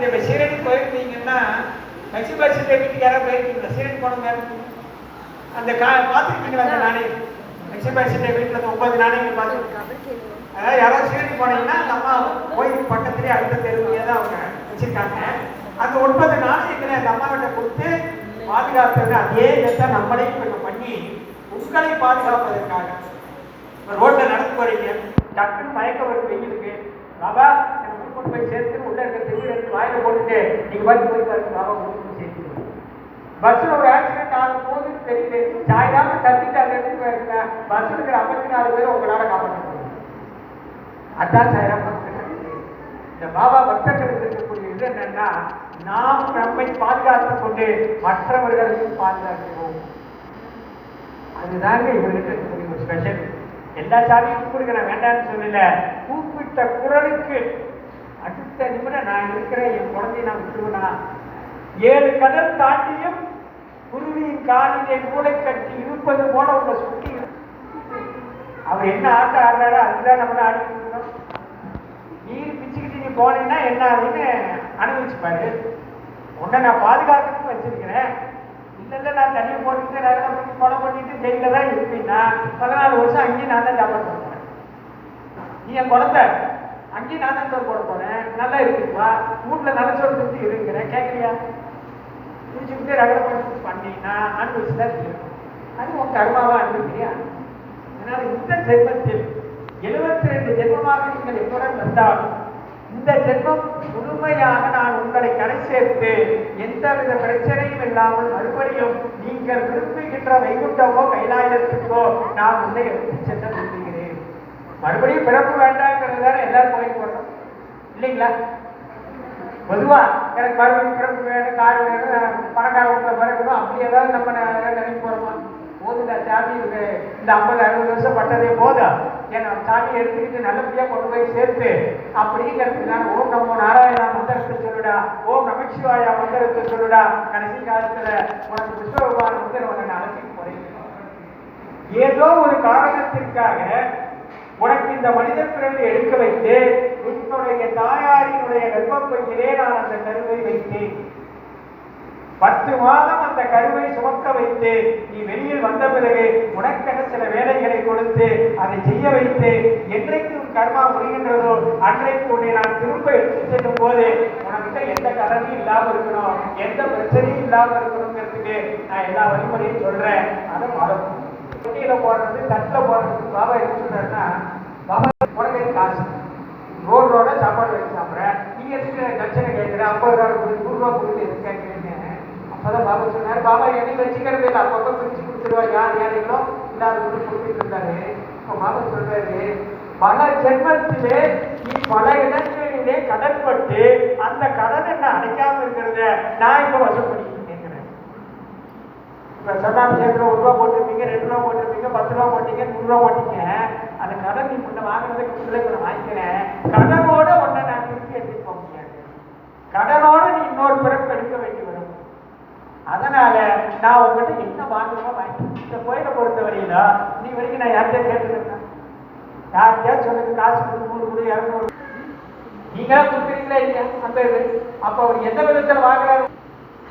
நீங்க இப்ப போயிருந்தீங்கன்னா மெக்சிபர் சிட்டை வீட்டுக்கு யாராவது போயிருக்கீங்களா? சீரணி போன மாதிரி அந்த கா பார்த்துருக்கீங்களா அந்த நாணயம் மெக்சிபர் சிட்டை வீட்டில் அந்த ஒன்பது நாணயங்கள் பார்த்துருக்காங்க அதாவது யாராவது சீரடி போனீங்கன்னா அந்த அம்மா கோயில் பக்கத்துலேயே அடுத்த தெருவிலேயே தான் அவங்க வச்சிருக்காங்க. அந்த ஒன்பது நாணயங்களை அந்த அம்மாவிட்ட கொடுத்து பாதுகாப்பது அதே இதை நம்மளையும் கொஞ்சம் பண்ணி உங்களை பாதுகாப்பதற்காக. இப்போ நடந்து போறீங்க டக்குன்னு மயக்க வருது வெயிலுக்கு. பாபா எனக்கு கொண்டு போய் சேர்த்து உள்ள விட்டு திருவிழா நீங்க பாட்டு போய் பாருங்க பாபா உள்ள கொண்டு போய் சேர்த்து பஸ்ல ஒரு ஆக்சிடென்ட் ஆகும் போது தெரியுது சாயிடாம தத்திட்டு அந்த இடத்துக்கு வருங்க பஸ்ல இருக்கிற ஐம்பத்தி நாலு பேர் உங்களால காப்பாற்ற முடியும். அதான் சாயிராம இந்த பாபா பக்தர்களுக்கு இருக்கக்கூடிய இது என்னன்னா நாம் நம்மை பாதுகாத்துக் கொண்டு மற்றவர்களையும் பாதுகாக்கிறோம். அதுதாங்க இவர்கிட்ட இருக்கக்கூடிய ஒரு ஸ்பெஷல் எல்லா சாமியும் கூப்பிடுக்கிறேன் வேண்டாம்னு சொல்லல. கூப்பிட்ட குரலுக்கு அடுத்த நிமிடம் நான் இருக்கிறேன் என் குழந்தையை நான் விட்டுருவனா ஏழு கடல் தாண்டியும் குருவியின் காலிலே கூடை கட்டி இருப்பது போல உங்க சுற்றி அவர் என்ன ஆட்டம் ஆடுறாரோ அதுதான் நம்ம ஆடிட்டு இருக்கோம் நீர் பிச்சுக்கிட்டு நீ போனீங்கன்னா என்ன ஆகுதுன்னு அனுபவிச்சுப்பாரு. உன்னை நான் பாதுகாக்கணும்னு வச்சிருக்கிறேன். இல்லை இல்லை நான் தண்ணி போட்டுட்டு நான் பண்ணி கொலை பண்ணிட்டு ஜெயில தான் இருப்பீங்கன்னா பதினாலு வருஷம் அங்கேயும் நான் தான் சாப்பாடு பண்ணுவேன் நீ என் குழந்தை. அங்கேயும் நான் தான் போட போறேன். நல்லா இருக்குப்பா வீட்டுல நல்ல சோறு செஞ்சு இருக்கிறேன் கேட்கலையா பிடிச்சிக்கிட்டு ரகடம் பண்ணி பண்ணீங்கன்னா அனுபவிச்சு தான் அது உன் கர்மாவா அனுபவிக்கிறியா அதனால இந்த ஜென்மத்தில் எழுபத்தி ரெண்டு ஜென்மமாக நீங்கள் எப்போதும் வந்தாலும் இந்த ஜென்மம் முழுமையாக நான் உங்களை கடை சேர்த்து எந்தவித பிரச்சனையும் இல்லாமல் மறுபடியும் நீங்கள் விரும்புகின்ற வைகுண்டமோ கைலாயத்துக்கோ நான் உன்னை எடுத்து சென்ற மறுபடியும் பிறப்பு வேண்டாங்கிறது தானே எல்லாரும் கோயிலுக்கு வரணும். இல்லைங்களா? பொதுவா எனக்கு மறுபடியும் பிறப்பு வேணும் கார் வேணும் பணக்கார வீட்டில் பிறக்கணும் அப்படி ஏதாவது நம்ம நினைக்க போறோமா? போதுங்க சாமி இந்த ஐம்பது அறுபது வருஷம் பட்டதே போதா ஏன்னா சாமி எடுத்துக்கிட்டு நல்லபடியா கொண்டு போய் சேர்த்து அப்படிங்கிறது நான் ஓம் நமோ நாராயணா மந்திரத்தை சொல்லுடா ஓம் நமச்சிவாயா மந்திரத்தை சொல்லுடா கடைசி காலத்துல உனக்கு விஸ்வபகவான் வந்து உன்னை அழைச்சிட்டு போறேன். ஏதோ ஒரு காரணத்திற்காக உனக்கு இந்த மனித பிறவி எடுக்க வைத்து உன்னுடைய தாயாரினுடைய கர்ப்பப்பையிலே நான் அந்த கருவை வைத்தேன். பத்து மாதம் அந்த கருவை சுமக்க வைத்து நீ வெளியில் வந்த பிறகு உனக்கென சில வேலைகளை கொடுத்து அதை செய்ய வைத்து என்றைக்கு உன் கர்மா முடிகின்றதோ அன்றைக்கு உன்னை நான் திரும்ப எடுத்து செல்லும் போது உனக்கிட்ட எந்த கடனையும் இல்லாம இருக்கணும். எந்த பிரச்சனையும் இல்லாம இருக்கணுங்கிறதுக்கு நான் எல்லா வழிமுறையும் சொல்றேன். அதை மறக்கும் தொட்டியில போடுறது தட்டில் போடுறது பாபா என்ன சொன்னார்னா பாபா உனக்கு காசு? ரோடு ரோட சாப்பாடு வச்சு சாப்பிட்றேன் நீ எதுக்கு தட்சணை கேட்குற? ஐம்பது ரூபா கொடுத்து நூறுரூவா கொடுத்து எதுக்கு கேட்குறீங்க? அப்பதான் பாபா சொன்னார். பாபா எதையும் வச்சுக்கிறது இல்லை அப்பப்போ பிரிச்சு கொடுத்துருவா யார் யாரையோ இல்லாத கொடுத்துட்டு இருந்தாரு. இப்போ பாபா சொல்றாரு பல ஜென்மத்திலே நீ பல இடங்களிலே கடன்பட்டு அந்த கடன் என்ன அடைக்காம இருக்கிறத நான் இப்ப வசூல் இப்ப சேர்த்துல ஒரு ரூபா போட்டிருப்பீங்க ரெண்டு ரூபா போட்டிருப்பீங்க பத்து ரூபா போட்டீங்க நூறு ரூபா போட்டீங்க. அந்த கடன் நீ முன்ன வாங்குறதுக்கு முன்னாடி நான் வாங்கிக்கிறேன். கடனோட உன்னை நான் திருப்பி எடுத்துட்டு போக முடியாது. கடனோட நீ இன்னொரு பிறப்பு எடுக்க வேண்டி வரும். அதனால நான் உங்ககிட்ட என்ன வாங்கணுமோ வாங்கி இந்த கோயிலை பொறுத்த வரையில நீ வரைக்கும் நான் யார்கிட்ட கேட்டுருக்கேன் யார்கிட்டயா சொன்னது காசு கொடு நூறு கொடு இரநூறு நீங்களா கொடுக்குறீங்களா இல்லையா? அந்த இது. அப்ப அவர் எந்த விதத்துல வாங்குறாரு?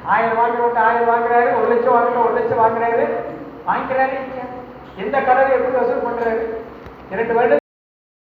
ஆயிரம் வாங்குறவங்க ஆயிரம் வாங்குறாரு ஒரு லட்சம் வாங்குற ஒரு லட்சம் வாங்குறாரு. வாங்கிக்கிறாரு. எந்த கடனை எப்படி வசூல் பண்றாரு? இரண்டு வருடம்